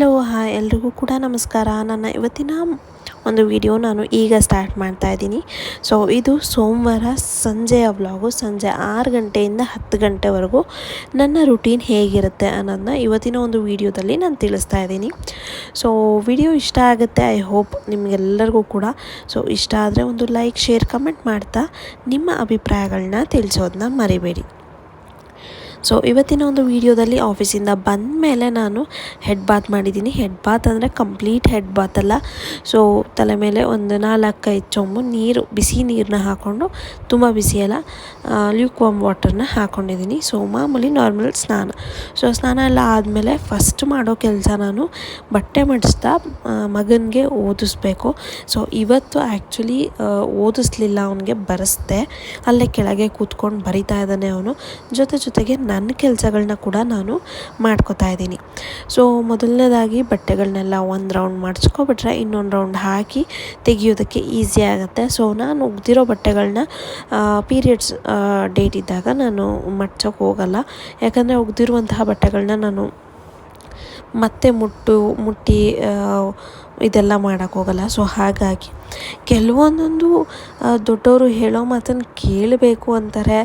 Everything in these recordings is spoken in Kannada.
ಹಲೋ, ಹಾಯ್, ಎಲ್ರಿಗೂ ಕೂಡ ನಮಸ್ಕಾರ. ನನ್ನ ಇವತ್ತಿನ ಒಂದು ವಿಡಿಯೋ ನಾನು ಈಗ ಸ್ಟಾರ್ಟ್ ಮಾಡ್ತಾ ಇದ್ದೀನಿ. ಸೊ ಇದು ಸೋಮವಾರ ಸಂಜೆಯ ವ್ಲಾಗು. ಸಂಜೆ ಆರು ಗಂಟೆಯಿಂದ ಹತ್ತು ಗಂಟೆವರೆಗೂ ನನ್ನ ರುಟೀನ್ ಹೇಗಿರುತ್ತೆ ಅನ್ನೋದನ್ನ ಇವತ್ತಿನ ಒಂದು ವಿಡಿಯೋದಲ್ಲಿ ನಾನು ತಿಳಿಸ್ತಾ ಇದ್ದೀನಿ. ಸೊ ವಿಡಿಯೋ ಇಷ್ಟ ಆಗುತ್ತೆ ಐ ಹೋಪ್ ನಿಮಗೆಲ್ಲರಿಗೂ ಕೂಡ. ಸೊ ಇಷ್ಟ ಆದರೆ ಒಂದು ಲೈಕ್ ಶೇರ್ ಕಮೆಂಟ್ ಮಾಡ್ತಾ ನಿಮ್ಮ ಅಭಿಪ್ರಾಯಗಳನ್ನ ತಿಳಿಸೋದನ್ನ ಮರಿಬೇಡಿ. ಸೊ ಇವತ್ತಿನ ಒಂದು ವೀಡಿಯೋದಲ್ಲಿ ಆಫೀಸಿಂದ ಬಂದ ಮೇಲೆ ನಾನು ಹೆಡ್ ಬಾತ್ ಮಾಡಿದ್ದೀನಿ. ಹೆಡ್ ಬಾತ್ ಅಂದರೆ ಕಂಪ್ಲೀಟ್ ಹೆಡ್ ಬಾತ್ ಅಲ್ಲ. ಸೊ ತಲೆ ಮೇಲೆ ಒಂದು ನಾಲ್ಕೈದು ಚೊಂಬು ನೀರು, ಬಿಸಿ ನೀರನ್ನ ಹಾಕ್ಕೊಂಡು ತುಂಬ ಬಿಸಿ ಅಲ್ಲ ಲ್ಯೂಕ್ವಾಮ್ ವಾಟರ್ನ ಹಾಕ್ಕೊಂಡಿದ್ದೀನಿ ಸೊ ಮಾಮೂಲಿ ನಾರ್ಮಲ್ ಸ್ನಾನ. ಸೊ ಸ್ನಾನ ಎಲ್ಲ ಆದಮೇಲೆ ಫಸ್ಟ್ ಮಾಡೋ ಕೆಲಸ ನಾನು ಬಟ್ಟೆ ಮಡಿಸ್ತಾ ಮಗನಿಗೆ ಓದಿಸ್ಬೇಕು. ಸೊ ಇವತ್ತು ಆ್ಯಕ್ಚುಲಿ ಓದಿಸ್ಲಿಲ್ಲ, ಅವನಿಗೆ ಬರೆಸ್ದೆ. ಅಲ್ಲೇ ಕೆಳಗೆ ಕೂತ್ಕೊಂಡು ಬರಿತಾ ಇದ್ದಾನೆ ಅವನು. ಜೊತೆ ಜೊತೆಗೆ ನನ್ನ ಕೆಲಸಗಳನ್ನ ಕೂಡ ನಾನು ಮಾಡ್ಕೋತಾ ಇದ್ದೀನಿ. ಸೊ ಮೊದಲನೇದಾಗಿ ಬಟ್ಟೆಗಳನ್ನೆಲ್ಲ ಒಂದು ರೌಂಡ್ ಮಾಡಿಸ್ಕೊಬಿಟ್ರೆ ಇನ್ನೊಂದು ರೌಂಡ್ ಹಾಕಿ ತೆಗಿಯೋದಕ್ಕೆ ಈಸಿ ಆಗುತ್ತೆ. ಸೊ ನಾನು ಉಗ್ದಿರೋ ಬಟ್ಟೆಗಳನ್ನ ಪೀರಿಯಡ್ಸ್ ಡೇಟ್ ಇದ್ದಾಗ ನಾನು ಮಡ್ಚೋಕೆ ಹೋಗಲ್ಲ. ಯಾಕಂದರೆ ಉಗ್ದಿರುವಂತಹ ಬಟ್ಟೆಗಳನ್ನ ನಾನು ಮತ್ತೆ ಮುಟ್ಟು, ಮುಟ್ಟಿ ಇದೆಲ್ಲ ಮಾಡೋಕ್ಕೋಗಲ್ಲ ಸೊ ಹಾಗಾಗಿ ಕೆಲವೊಂದೊಂದು ದೊಡ್ಡವರು ಹೇಳೋ ಮಾತನ್ನು ಕೇಳಬೇಕು ಅಂತಾರೆ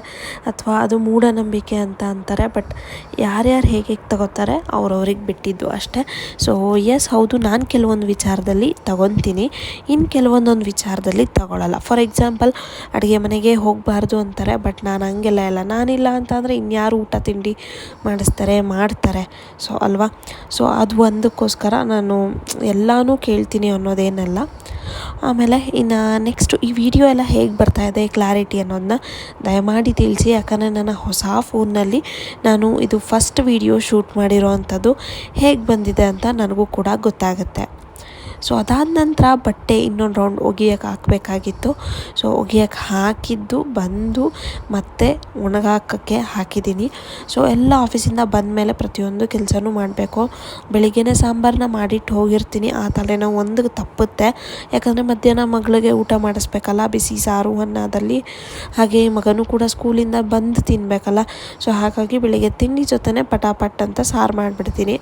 ಅಥವಾ ಅದು ಮೂಢನಂಬಿಕೆ ಅಂತ ಅಂತಾರೆ. ಬಟ್ ಯಾರ್ಯಾರು ಹೇಗೆ ಹೇಗೆ ತಗೋತಾರೆ ಅವ್ರವ್ರಿಗೆ ಬಿಟ್ಟಿದ್ದು ಅಷ್ಟೇ. ಸೊ ಎಸ್ ಹೌದು, ನಾನು ಕೆಲವೊಂದು ವಿಚಾರದಲ್ಲಿ ತಗೊತೀನಿ. ಇನ್ನು ಕೆಲವೊಂದೊಂದು ವಿಚಾರದಲ್ಲಿ ತಗೊಳ್ಳಲ್ಲ ಫಾರ್ ಎಕ್ಸಾಂಪಲ್ ಅಡುಗೆ ಮನೆಗೆ ಹೋಗಬಾರ್ದು ಅಂತಾರೆ ಬಟ್ ನಾನು ಹಂಗೆಲ್ಲ ಇಲ್ಲ. ನಾನಿಲ್ಲ ಅಂತಂದರೆ ಇನ್ಯಾರು ಊಟ, ತಿಂಡಿ ಮಾಡಿಸ್ತಾರೆ, ಮಾಡ್ತಾರೆ. ಸೊ ಅಲ್ವಾ? ಸೊ ಅದು ಒಂದಕ್ಕೋಸ್ಕರ ನಾನು ಎಲ್ಲನೂ ಕೇಳ್ತೀನಿ ಅನ್ನೋದೇನಲ್ಲ. ಆಮೇಲೆ ಇನ್ನು ನೆಕ್ಸ್ಟು ಈ ವಿಡಿಯೋ ಎಲ್ಲ ಹೇಗೆ ಬರ್ತಾ ಇದೆ ಕ್ಲಾರಿಟಿ ಅನ್ನೋದನ್ನ ದಯಮಾಡಿ ತಿಳಿಸಿ. ಯಾಕಂದರೆ ನನ್ನ ಹೊಸ ಫೋನ್ನಲ್ಲಿ ನಾನು ಇದು ಫಸ್ಟ್ ವಿಡಿಯೋ ಶೂಟ್ ಮಾಡಿರೋ ಅಂಥದ್ದು ಹೇಗೆ ಬಂದಿದೆ ಅಂತ ನನಗೂ ಕೂಡ ಗೊತ್ತಾಗುತ್ತೆ. ಸೊ ಅದಾದ ನಂತರ ಬಟ್ಟೆ ಇನ್ನೊಂದು ರೌಂಡ್ ಒಗಿಯೋಕೆ ಹಾಕಬೇಕಾಗಿತ್ತು. ಸೊ ಒಗಿಯೋಕೆ ಹಾಕಿದ್ದು, ಬಂದು ಮತ್ತೆ ಒಣಗಾಕೋಕ್ಕೆ ಹಾಕಿದ್ದೀನಿ. ಸೊ ಎಲ್ಲ ಆಫೀಸಿಂದ ಬಂದ ಮೇಲೆ ಪ್ರತಿಯೊಂದು ಕೆಲಸನೂ ಮಾಡಬೇಕು. ಬೆಳಿಗ್ಗೆನೇ ಸಾಂಬಾರನ್ನ ಮಾಡಿಟ್ಟು ಹೋಗಿರ್ತೀನಿ. ಆ ತಲೆನೋವು ಒಂದು ತಪ್ಪುತ್ತೆ. ಯಾಕಂದರೆ ಮಧ್ಯಾಹ್ನ ಮಗಳಿಗೆ ಊಟ ಮಾಡಿಸ್ಬೇಕಲ್ಲ, ಬಿಸಿ ಸಾರು ಅನ್ನದಲ್ಲಿ ಹಾಗೆ ಮಗನೂ ಕೂಡ ಸ್ಕೂಲಿಂದ ಬಂದು ತಿನ್ನಬೇಕಲ್ಲ ಸೊ ಹಾಗಾಗಿ ಬೆಳಿಗ್ಗೆ ತಿಂಡಿ ಜೊತೆನೇ ಪಟಾಪಟ್ ಅಂತ ಸಾರು ಮಾಡಿಬಿಡ್ತೀನಿ.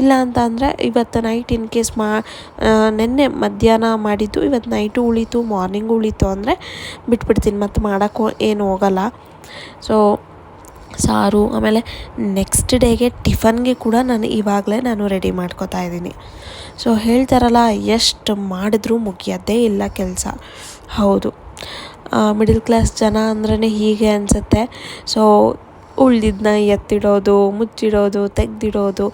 ಇಲ್ಲ ಅಂತ ಅಂದರೆ ಇವತ್ತು ನೈಟ್ ಇನ್ ಕೇಸ್ ಮಾ ನಿನ್ನೆ ಮಧ್ಯಾಹ್ನ ಮಾಡಿದ್ದು ಇವತ್ತು ನೈಟು ಉಳಿತು ಮಾರ್ನಿಂಗ್ ಉಳಿತು ಅಂದರೆ ಬಿಟ್ಬಿಡ್ತೀನಿ, ಮತ್ತು ಮಾಡೋಕ್ಕೂ ಏನು ಹೋಗಲ್ಲ. ಸೊ ಸಾರು, ಆಮೇಲೆ ನೆಕ್ಸ್ಟ್ ಡೇಗೆ ಟಿಫನ್ಗೆ ಕೂಡ ನಾನು ಇವಾಗಲೇ ನಾನು ರೆಡಿ ಮಾಡ್ಕೋತಾ ಇದ್ದೀನಿ. ಸೊ ಹೇಳ್ತಾರಲ್ಲ, ಎಷ್ಟು ಮಾಡಿದ್ರೂ ಮುಗಿಯೋದೇ ಇಲ್ಲ ಕೆಲಸ. ಹೌದು. ಮಿಡಲ್ ಕ್ಲಾಸ್ ಜನ ಅಂದ್ರೇ ಹೀಗೆ ಅನಿಸುತ್ತೆ. ಸೊ ಉಳ್ದಿದ್ದನ್ನ ಎತ್ತಿಡೋದು ಮುಚ್ಚಿಡೋದು ತೆಗ್ದಿಡೋದು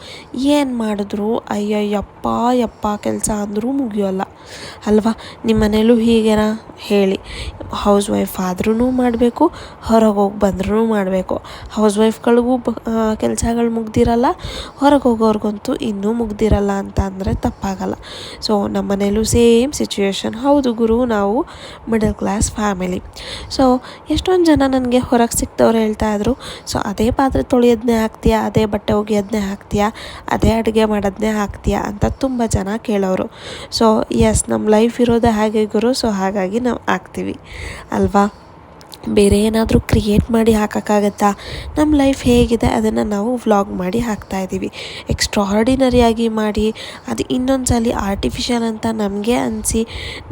ಏನು ಮಾಡಿದ್ರು? ಅಯ್ಯಯ್ಯಪ್ಪ ಯಪ್ಪ ಕೆಲಸ ಅಂದರೂ ಮುಗಿಯೋಲ್ಲ. ಅಲ್ವಾ? ನಿಮ್ಮ ಮನೇಲೂ ಹೀಗೇನಾ? ಹೇಳಿ. ಹೌಸ್ ವೈಫ್ ಆದ್ರೂ ಮಾಡಬೇಕು, ಹೊರಗೆ ಹೋಗಿ ಬಂದ್ರೂ ಮಾಡಬೇಕು. ಹೌಸ್ ವೈಫ್ಗಳಿಗೂ ಕೆಲಸಗಳು ಮುಗ್ದಿರಲ್ಲ, ಹೊರಗೆ ಹೋಗೋರ್ಗಂತೂ ಇನ್ನೂ ಮುಗ್ದಿರಲ್ಲ ಅಂತ ಅಂದರೆ ತಪ್ಪಾಗಲ್ಲ. ಸೊ ನಮ್ಮ ಮನೇಲೂ ಸೇಮ್ ಸಿಚುವೇಶನ್ ಹೌದು ಗುರು, ನಾವು ಮಿಡಲ್ ಕ್ಲಾಸ್ ಫ್ಯಾಮಿಲಿ ಸೊ ಎಷ್ಟೊಂದು ಜನ ನನಗೆ ಹೊರಗೆ ಸಿಕ್ತವ್ರು ಹೇಳ್ತಾಯಿದ್ರು ಸೊ ಅದೇ ಪಾತ್ರೆ ತೊಳೆಯೋದನ್ನೇ ಹಾಕ್ತೀಯಾ ಅದೇ ಬಟ್ಟೆ ಒಗೆಯೋದನ್ನೇ ಹಾಕ್ತೀಯಾ ಅದೇ ಅಡುಗೆ ಮಾಡೋದನ್ನೇ ಹಾಕ್ತೀಯಾ ಅಂತ ತುಂಬ ಜನ ಕೇಳೋರು. ಸೊ ನಮ್ಮ ಲೈಫ್ ಇರೋದೇ ಹಾಗೆ ಗುರು ಸೊ ಹಾಗಾಗಿ ನಾವು ಆಗ್ತೀವಿ. ಅಲ್ವಾ? ಬೇರೆ ಏನಾದರೂ ಕ್ರಿಯೇಟ್ ಮಾಡಿ ಹಾಕೋಕ್ಕಾಗತ್ತಾ? ನಮ್ಮ ಲೈಫ್ ಹೇಗಿದೆ ಅದನ್ನು ನಾವು ವ್ಲಾಗ್ ಮಾಡಿ ಹಾಕ್ತಾಯಿದ್ದೀವಿ ಎಕ್ಸ್ಟ್ರಾರ್ಡಿನರಿಯಾಗಿ ಮಾಡಿ, ಅದು ಇನ್ನೊಂದು ಸಲ ಆರ್ಟಿಫಿಷಿಯಲ್ ಅಂತ ನಮಗೆ ಅನಿಸಿ,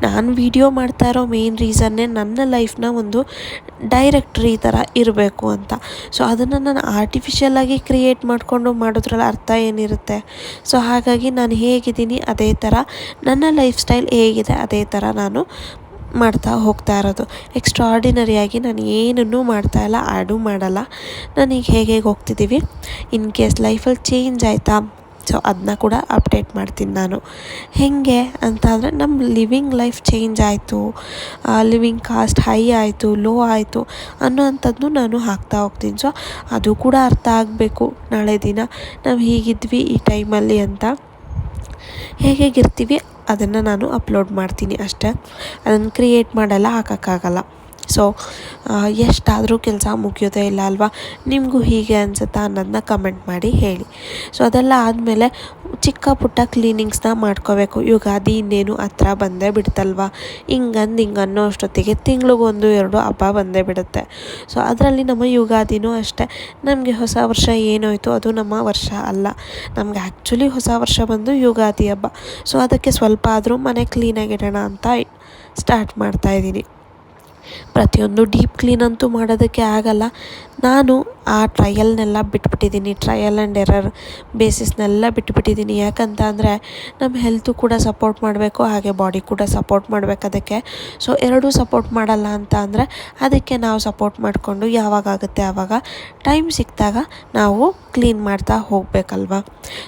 ನಾನು ವಿಡಿಯೋ ಮಾಡ್ತಾ ಇರೋ ಮೇನ್ ರೀಸನ್ನೇ ನನ್ನ ಲೈಫ್ನ ಒಂದು ಡೈರೆಕ್ಟ್ರಿ ಥರ ಇರಬೇಕು ಅಂತ. ಸೊ ಅದನ್ನು ನಾನು ಆರ್ಟಿಫಿಷಿಯಲಾಗಿ ಕ್ರಿಯೇಟ್ ಮಾಡಿಕೊಂಡು ಮಾಡೋದ್ರಲ್ಲಿ ಅರ್ಥ ಏನಿರುತ್ತೆ? ಸೊ ಹಾಗಾಗಿ ನಾನು ಹೇಗಿದ್ದೀನಿ, ಅದೇ ಥರ ನನ್ನ ಲೈಫ್ ಸ್ಟೈಲ್ ಹೇಗಿದೆ, ಅದೇ ಥರ ನಾನು ಮಾಡ್ತಾ ಹೋಗ್ತಾ ಇರೋದು. ಎಕ್ಸ್ಟ್ರಾರ್ಡಿನರಿಯಾಗಿ ನಾನು ಏನನ್ನೂ ಮಾಡ್ತಾಯಿಲ್ಲ ಆಡು ಮಾಡಲ್ಲ. ನಾನೀಗ ಹೇಗೆ ಹೇಗೆ ಹೋಗ್ತಿದ್ದೀವಿ ಇನ್ ಕೇಸ್ ಲೈಫಲ್ಲಿ ಚೇಂಜ್ ಆಯಿತಾ? ಸೊ ಅದನ್ನ ಕೂಡ ಅಪ್ಡೇಟ್ ಮಾಡ್ತೀನಿ ನಾನು. ಹೇಗೆ ಅಂತ ಅಂದರೆ ನಮ್ಮ ಲಿವಿಂಗ್ ಲೈಫ್ ಚೇಂಜ್ ಆಯಿತು. ಲಿವಿಂಗ್ ಕಾಸ್ಟ್ ಹೈ ಆಯಿತು ಲೋ ಆಯಿತು ಅನ್ನೋ ನಾನು ಹಾಕ್ತಾ ಹೋಗ್ತೀನಿ. ಸೊ ಅದು ಕೂಡ ಅರ್ಥ ಆಗಬೇಕು. ನಾಳೆ ದಿನ ನಾವು ಹೀಗಿದ್ವಿ ಈ ಟೈಮಲ್ಲಿ ಅಂತ. ಹೇಗೆ ಇರ್ತೀವಿ? ಅದನ್ನು ನಾನು ಅಪ್ಲೋಡ್ ಮಾಡ್ತೀನಿ ಅಷ್ಟೇ. ಅದನ್ನು ಕ್ರಿಯೇಟ್ ಮಾಡಲ್ಲ, ಹಾಕೋಕ್ಕಾಗಲ್ಲ. ಸೊ ಎಷ್ಟಾದರೂ ಕೆಲಸ ಮುಗಿಯೋದೇ ಇಲ್ಲ ಅಲ್ವಾ? ನಿಮಗೂ ಹೀಗೆ ಅನಿಸುತ್ತಾ ಅನ್ನೋದನ್ನ ಕಮೆಂಟ್ ಮಾಡಿ ಹೇಳಿ. ಸೊ ಅದೆಲ್ಲ ಆದಮೇಲೆ ಚಿಕ್ಕ ಪುಟ್ಟ ಕ್ಲೀನಿಂಗ್ಸ್ನ ಮಾಡ್ಕೋಬೇಕು. ಯುಗಾದಿ ಇನ್ನೇನು ಹತ್ರ ಬಂದೇ ಬಿಡ್ತಲ್ವ? ಹಿಂಗಂದು ಹಿಂಗನ್ನೋ ಅಷ್ಟೊತ್ತಿಗೆ ತಿಂಗ್ಳಿಗೊಂದು ಎರಡು ಹಬ್ಬ ಬಂದೇ ಬಿಡುತ್ತೆ. ಸೊ ಅದರಲ್ಲಿ ನಮ್ಮ ಯುಗಾದಿನೂ ಅಷ್ಟೇ. ನಮಗೆ ಹೊಸ ವರ್ಷ ಏನೋಯಿತು ಅದು ನಮ್ಮ ವರ್ಷ ಅಲ್ಲ. ನಮಗೆ ಆ್ಯಕ್ಚುಲಿ ಹೊಸ ವರ್ಷ ಬಂದು ಯುಗಾದಿ ಹಬ್ಬ. ಸೊ ಅದಕ್ಕೆ ಸ್ವಲ್ಪ ಆದರೂ ಮನೆ ಕ್ಲೀನಾಗಿಡೋಣ ಅಂತ ಸ್ಟಾರ್ಟ್ ಮಾಡ್ತಾಯಿದ್ದೀನಿ ಪ್ರತಿಯೊಂದು ಡೀಪ್ ಕ್ಲೀನ್ ಅಂತೂ ಮಾಡೋದಕ್ಕೆ ಆಗಲ್ಲ. ನಾನು ಆ ಟ್ರಯಲ್ನೆಲ್ಲ ಬಿಟ್ಬಿಟ್ಟಿದ್ದೀನಿ ಟ್ರಯಲ್ ಆ್ಯಂಡ್ ಎರರ್ ಬೇಸಿಸ್ನೆಲ್ಲ ಬಿಟ್ಬಿಟ್ಟಿದ್ದೀನಿ. ಯಾಕಂತ ಅಂದರೆ ನಮ್ಮ ಹೆಲ್ತು ಕೂಡ ಸಪೋರ್ಟ್ ಮಾಡಬೇಕು, ಹಾಗೆ ಬಾಡಿ ಕೂಡ ಸಪೋರ್ಟ್ ಮಾಡಬೇಕು ಅದಕ್ಕೆ. ಸೊ ಎರಡೂ ಸಪೋರ್ಟ್ ಮಾಡಲ್ಲ ಅಂತ ಅಂದರೆ ಅದಕ್ಕೆ ನಾವು ಸಪೋರ್ಟ್ ಮಾಡಿಕೊಂಡು ಯಾವಾಗ ಆಗುತ್ತೆ ಆವಾಗ ಟೈಮ್ ಸಿಕ್ಕಿದಾಗ ನಾವು ಕ್ಲೀನ್ ಮಾಡ್ತಾ ಹೋಗಬೇಕಲ್ವ?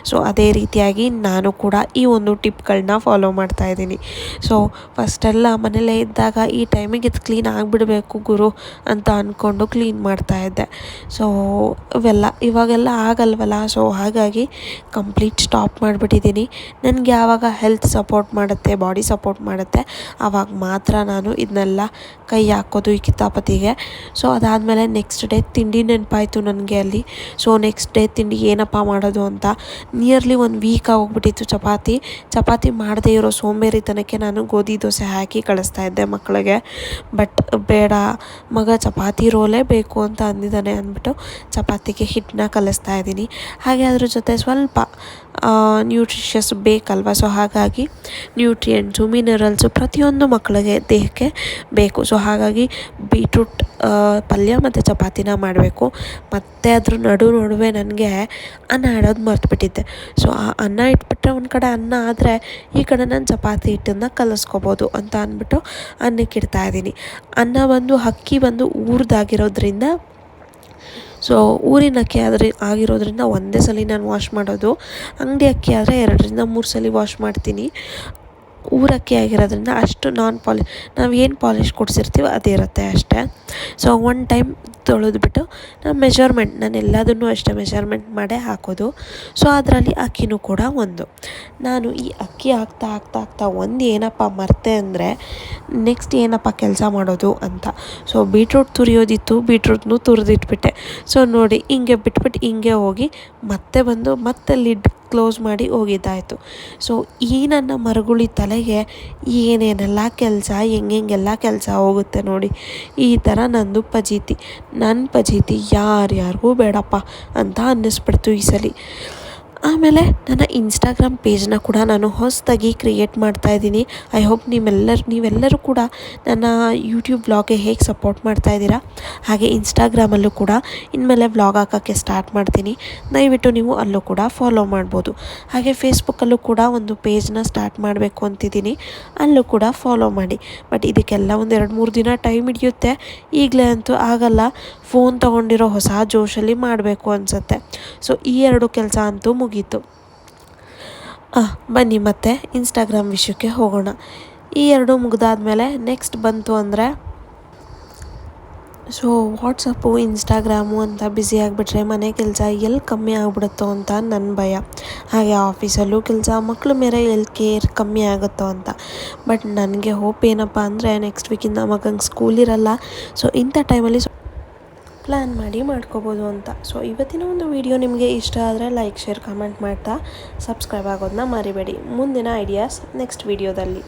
ಸೊ ಅದೇ ರೀತಿಯಾಗಿ ನಾನು ಕೂಡ ಈ ಒಂದು ಟಿಪ್ಗಳನ್ನ ಫಾಲೋ ಮಾಡ್ತಾ ಇದ್ದೀನಿ. ಸೊ ಫಸ್ಟೆಲ್ಲ ಮನೇಲೇ ಇದ್ದಾಗ ಈ ಟೈಮಿಗೆ ಇದು ಕ್ಲೀನ್ ಆಗಿಬಿಡಬೇಕು ಗುರು ಅಂತ ಅಂದ್ಕೊಂಡು ಕ್ಲೀನ್ ಮಾಡ್ತಾಯಿದ್ದೆ ಸೊ ಇವೆಲ್ಲ ಇವಾಗೆಲ್ಲ ಆಗಲ್ವಲ್ಲ? ಸೊ ಹಾಗಾಗಿ ಕಂಪ್ಲೀಟ್ ಸ್ಟಾಪ್ ಮಾಡಿಬಿಟ್ಟಿದ್ದೀನಿ. ನನಗೆ ಯಾವಾಗ ಹೆಲ್ತ್ ಸಪೋರ್ಟ್ ಮಾಡುತ್ತೆ ಬಾಡಿ ಸಪೋರ್ಟ್ ಮಾಡುತ್ತೆ ಆವಾಗ ಮಾತ್ರ ನಾನು ಇದನ್ನೆಲ್ಲ ಕೈ ಹಾಕೋದು ಈ ಕಿತಾಪತಿಗೆ ಸೊ ಅದಾದಮೇಲೆ ನೆಕ್ಸ್ಟ್ ಡೇ ತಿಂಡಿ ನೆನಪಾಯಿತು ನನಗೆ ಅಲ್ಲಿ. ಸೊ ನೆಕ್ಸ್ಟ್ ಡೇ ತಿಂಡಿ ಏನಪ್ಪ ಮಾಡೋದು ಅಂತ ನಿಯರ್ಲಿ ಒಂದು ವೀಕ್ ಆಗೋಗ್ಬಿಟ್ಟಿತ್ತು ಚಪಾತಿ. ಚಪಾತಿ ಮಾಡದೇ ಇರೋ ಸೋಂಬೇರಿತನಕ್ಕೆ ನಾನು ಗೋಧಿ ದೋಸೆ ಹಾಕಿ ಕಳಿಸ್ತಾ ಇದ್ದೆ ಮಕ್ಕಳಿಗೆ. ಬಟ್ ಬೇಡ, ಮಗ ಚಪಾತಿ ರೋಲೇ ಬೇಕು ಅಂತ ಅಂದಿದ್ದಾನೆ ಅಂದ್ಬಿಟ್ಟು ಚಪಾತಿಗೆ ಹಿಟ್ಟನ್ನ ಕಲಿಸ್ತಾ ಇದ್ದೀನಿ. ಹಾಗೆ ಅದ್ರ ಜೊತೆ ಸ್ವಲ್ಪ ನ್ಯೂಟ್ರಿಷಸ್ ಬೇಕಲ್ವ? ಸೊ ಹಾಗಾಗಿ ನ್ಯೂಟ್ರಿಯೆಂಟ್ಸು ಮಿನರಲ್ಸು ಪ್ರತಿಯೊಂದು ಮಕ್ಕಳಿಗೆ ದೇಹಕ್ಕೆ ಬೇಕು. ಸೊ ಹಾಗಾಗಿ ಬೀಟ್ರೂಟ್ ಪಲ್ಯ ಮತ್ತು ಚಪಾತಿನ ಮಾಡಬೇಕು. ಮತ್ತು ಅದ್ರ ನಡು ನಡುವೆ ನನಗೆ ಅನ್ನ ಇಡೋದು ಮರ್ತುಬಿಟ್ಟಿದ್ದೆ. ಸೊ ಆ ಅನ್ನ ಇಟ್ಬಿಟ್ರೆ ಒಂದು ಕಡೆ ಅನ್ನ ಆದರೆ ಈ ಕಡೆ ನಾನು ಚಪಾತಿ ಹಿಟ್ಟನ್ನು ಕಲಿಸ್ಕೋಬೋದು ಅಂತ ಅಂದ್ಬಿಟ್ಟು ಅನ್ನಕ್ಕೆ ಇಡ್ತಾಯಿದ್ದೀನಿ ಅನ್ನ ಬಂದು, ಅಕ್ಕಿ ಬಂದು ಊರ್ದಾಗಿರೋದ್ರಿಂದ ಸೊ ಊರಿನ ಅಕ್ಕಿ ಆದರೆ ಆಗಿರೋದ್ರಿಂದ ಒಂದೇ ಸಲ ನಾನು ವಾಶ್ ಮಾಡೋದು. ಅಂಗಡಿ ಅಕ್ಕಿ ಆದರೆ ಎರಡರಿಂದ ಮೂರು ಸಲ ವಾಶ್ ಮಾಡ್ತೀನಿ. ಊರಕ್ಕಿ ಆಗಿರೋದ್ರಿಂದ ಅಷ್ಟು ನಾನ್ ಪಾಲಿಶ್ ನಾವು ಏನು ಪಾಲಿಶ್ ಕೊಡಿಸಿರ್ತೀವೋ ಅದಿರುತ್ತೆ ಅಷ್ಟೇ. ಸೊ ಒನ್ ಟೈಮ್ ತೊಳೆದ್ಬಿಟ್ಟು ನಾನು ಮೆಷರ್ಮೆಂಟ್ ನಾನು ಎಲ್ಲದನ್ನೂ ಅಷ್ಟೇ ಮೆಷರ್ಮೆಂಟ್ ಮಾಡೇ ಹಾಕೋದು. ಸೊ ಅದರಲ್ಲಿ ಅಕ್ಕಿನೂ ಕೂಡ ಒಂದು. ನಾನು ಈ ಅಕ್ಕಿ ಹಾಕ್ತಾ ಹಾಕ್ತಾ ಹಾಕ್ತಾ ಒಂದು ಏನಪ್ಪ ಮರ್ತೆ ಅಂದರೆ ನೆಕ್ಸ್ಟ್ ಏನಪ್ಪ ಕೆಲಸ ಮಾಡೋದು ಅಂತ. ಸೊ ಬೀಟ್ರೂಟ್ ತುರಿಯೋದಿತ್ತು ಬೀಟ್ರೂಟ್ನೂ ತುರಿದಿಟ್ಬಿಟ್ಟೆ. ಸೊ ನೋಡಿ, ಹಿಂಗೆ ಬಿಟ್ಬಿಟ್ಟು ಹಿಂಗೆ ಹೋಗಿ ಮತ್ತೆ ಬಂದು ಮತ್ತೆ ಲಿಡ್ ಕ್ಲೋಸ್ ಮಾಡಿ ಹೋಗಿದ್ದಾಯಿತು. ಸೊ ಈ ನನ್ನ ಮರಗುಳಿ ತಲೆಗೆ ಏನೇನೆಲ್ಲ ಕೆಲಸ ಹೆಂಗೆಲ್ಲ ಕೆಲಸ ಹೋಗುತ್ತೆ ನೋಡಿ. ಈ ಥರ ನಂದು ಪಜೀತಿ. ನನ್ನ ಪಜೀತಿ ಯಾರ್ಯಾರಿಗೂ ಬೇಡಪ್ಪ ಅಂತ ಅನ್ನಿಸ್ಬಿಡ್ತು ಈ ಸಲ. ಆಮೇಲೆ ನನ್ನ ಇನ್ಸ್ಟಾಗ್ರಾಮ್ ಪೇಜ್ನ ಕೂಡ ನಾನು ಹೊಸದಾಗಿ ಕ್ರಿಯೇಟ್ ಮಾಡ್ತಾ ಇದ್ದೀನಿ. ಐ ಹೋಪ್ ನೀವೆಲ್ಲರೂ ನೀವೆಲ್ಲರೂ ಕೂಡ ನನ್ನ ಯೂಟ್ಯೂಬ್ ವ್ಲಾಗ್ಗೆ ಹೇಗೆ ಸಪೋರ್ಟ್ ಮಾಡ್ತಾ ಇದ್ದೀರಾ? ಹಾಗೆ ಇನ್ಸ್ಟಾಗ್ರಾಮಲ್ಲೂ ಕೂಡ ಇನ್ಮೇಲೆ ವ್ಲಾಗ್ ಹಾಕೋಕ್ಕೆ ಸ್ಟಾರ್ಟ್ ಮಾಡ್ತೀನಿ. ದಯವಿಟ್ಟು ನೀವು ಅಲ್ಲೂ ಕೂಡ ಫಾಲೋ ಮಾಡ್ಬೋದು. ಹಾಗೆ ಫೇಸ್ಬುಕ್ಕಲ್ಲೂ ಕೂಡ ಒಂದು ಪೇಜ್ನ ಸ್ಟಾರ್ಟ್ ಮಾಡಬೇಕು ಅಂತಿದ್ದೀನಿ. ಅಲ್ಲೂ ಕೂಡ ಫಾಲೋ ಮಾಡಿ. ಬಟ್ ಇದಕ್ಕೆಲ್ಲ ಒಂದು ಎರಡು ಮೂರು ದಿನ ಟೈಮ್ ಹಿಡಿಯುತ್ತೆ. ಈಗಲೇ ಅಂತೂ ಆಗಲ್ಲ. ಫೋನ್ ತೊಗೊಂಡಿರೋ ಹೊಸ ಜೋಶಲ್ಲಿ ಮಾಡಬೇಕು ಅನಿಸುತ್ತೆ. ಸೊ ಈ ಎರಡು ಕೆಲಸ ಅಂತೂ ಮುಗೀತು. ಬನ್ನಿ ಮತ್ತೆ ಇನ್ಸ್ಟಾಗ್ರಾಮ್ ವಿಷಯಕ್ಕೆ ಹೋಗೋಣ. ಈ ಎರಡು ಮುಗಿದಾದ್ಮೇಲೆ ನೆಕ್ಸ್ಟ್ ಬಂತು ಅಂದರೆ ಸೊ ವಾಟ್ಸಪ್ಪು ಇನ್ಸ್ಟಾಗ್ರಾಮು ಅಂತ ಬ್ಯುಸಿ ಆಗಿಬಿಟ್ರೆ ಮನೆ ಕೆಲಸ ಎಲ್ಲಿ ಕಮ್ಮಿ ಆಗಿಬಿಡುತ್ತೋ ಅಂತ ನನ್ನ ಭಯ. ಹಾಗೆ ಆಫೀಸಲ್ಲೂ ಕೆಲಸ, ಮಕ್ಳ ಮೇಲೆ ಎಲ್ಲಿ ಕೇರ್ ಕಮ್ಮಿ ಆಗುತ್ತೋ ಅಂತ. ಬಟ್ ನನಗೆ ಹೋಪ್ ಏನಪ್ಪ ಅಂದರೆ ನೆಕ್ಸ್ಟ್ ವೀಕಿಂದ ಮಗಂಗೆ ಸ್ಕೂಲ್ ಇರಲ್ಲ. ಸೊ ಇಂಥ ಟೈಮಲ್ಲಿ ಪ್ಲ್ಯಾನ್ ಮಾಡಿ ಮಾಡ್ಕೋಬೋದು ಅಂತ. ಸೊ ಇವತ್ತಿನ ಒಂದು ವಿಡಿಯೋ ನಿಮಗೆ ಇಷ್ಟ ಆದರೆ ಲೈಕ್ ಶೇರ್ ಕಮೆಂಟ್ ಮಾಡ್ತಾ ಸಬ್ಸ್ಕ್ರೈಬ್ ಆಗೋದನ್ನ ಮರಿಬೇಡಿ. ಮುಂದಿನ ಐಡಿಯಾಸ್ ನೆಕ್ಸ್ಟ್ ವಿಡಿಯೋದಲ್ಲಿ